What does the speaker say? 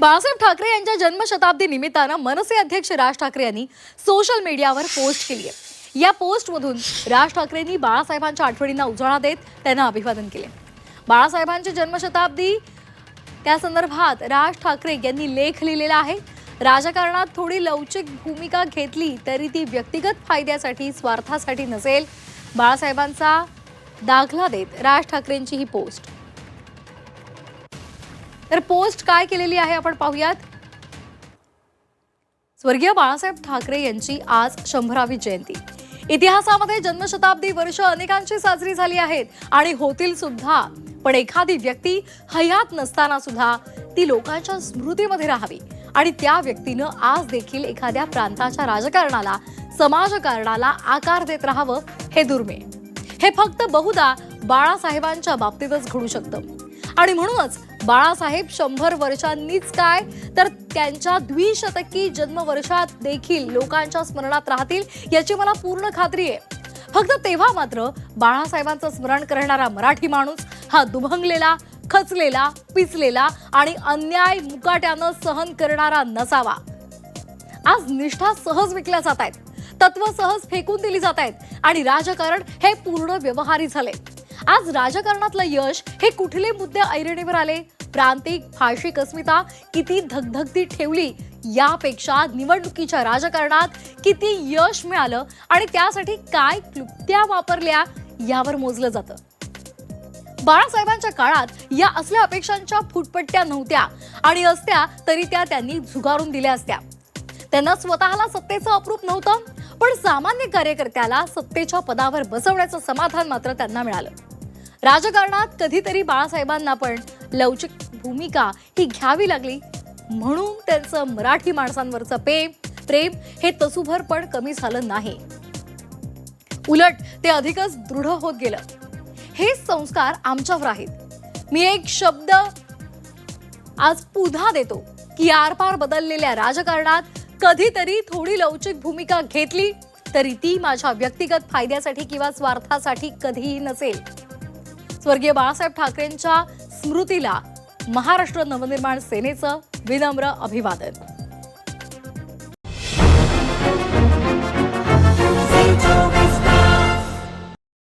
बाळासाहेब ठाकरे यांच्या जन्मशताब्दी निमित्तानं मनसे अध्यक्ष राज ठाकरे यांनी सोशल मीडियावर पोस्ट केली आहे. या पोस्टमधून राज ठाकरेंनी बाळासाहेबांच्या आठवणींना उजाळा देत त्यांना अभिवादन केले. बाळासाहेबांची जन्मशताब्दी त्या संदर्भात राज ठाकरे यांनी लेख लिहिलेला आहे. राजकारणात थोडी लवचिक भूमिका घेतली तरी ती व्यक्तिगत फायद्यासाठी स्वार्थासाठी नसेल. बाळासाहेबांचा दाखला देत राज ठाकरेंची ही पोस्ट तर पोस्ट काय केलेली आहे आपण पाहूयात. स्वर्गीय बाळासाहेब ठाकरे यांची आज शंभरावी जयंती. इतिहासामध्ये जन्मशताब्दी वर्ष अनेकांची साजरी झाली आहेत आणि होतील सुद्धा. पण एखादी व्यक्ती हयात नसताना सुद्धा ती लोकांच्या स्मृतीमध्ये राहावी. आणि त्या व्यक्तीनं आज देखील एखाद्या प्रांताच्या राजकारणाला समाजकारणाला आकार देत राहावं हे दुर्मिळ. हे फक्त बहुधा बाळासाहेबांच्या बाबतीतच घडू शकतं. आणि म्हणूनच बाळासाहेब शंभर वर्षांनीच काय? तर त्यांच्या द्विशतकी जन्मवर्षात देखील लोकांच्या स्मरणात राहतील याची मला पूर्ण खात्री आहे. फक्त तेव्हा मात्र बाळासाहेबांचं स्मरण करणारा मराठी माणूस हा दुभंगलेला खचलेला पिचलेला आणि अन्याय मुकाट्यानं सहन करणारा नसावा. आज निष्ठा सहज विकल्या जात आहेत तत्व सहज फेकून दिली जात आहेत आणि राजकारण हे पूर्ण व्यवहारी झाले. आज राजकारणातलं यश हे कुठले मुद्दे ऐरणीवर आले? प्रांतिक भाषिक अस्मिता किती धगधगती ठेवली यापेक्षा निवडणुकीच्या राजकारणात किती यश मिळालं आणि त्यासाठी काय क्लुप्त्या वापरल्या यावर मोजलं जातं. बाळासाहेबांच्या काळात या असल्या अपेक्षांच्या फुटपट्ट्या नव्हत्या आणि असत्या तरी त्या त्यांनी झुगारून दिल्या असत्या. त्यांना स्वतःला सत्तेचं अप्रूप नव्हतं पण सामान्य कार्यकर्त्याला सत्तेच्या पदावर बसवण्याचं समाधान मात्र त्यांना मिळालं. राजकारणात कधीतरी बाळासाहेबांना पण लवचिक भूमिका ही घ्यावी लागली. म्हणून त्यांचं मराठी माणसांवरचं प्रेम प्रेम हे तसुभर पण कमी झालं नाही. उलट ते अधिकच दृढ होत गेलं. हे संस्कार आमच्यावर आहेत. मी एक शब्द आज पुन्हा देतो की आरपार बदललेल्या राजकारणात कधीतरी थोडी लवचिक भूमिका घेतली तरी ती माझ्या व्यक्तिगत फायद्यासाठी किंवा स्वार्थासाठी कधीही नसेल. स्वर्गीय बाळासाहेब ठाकरेंच्या स्मृतीला महाराष्ट्र नवनिर्माण सेनेचं विनम्र अभिवादन.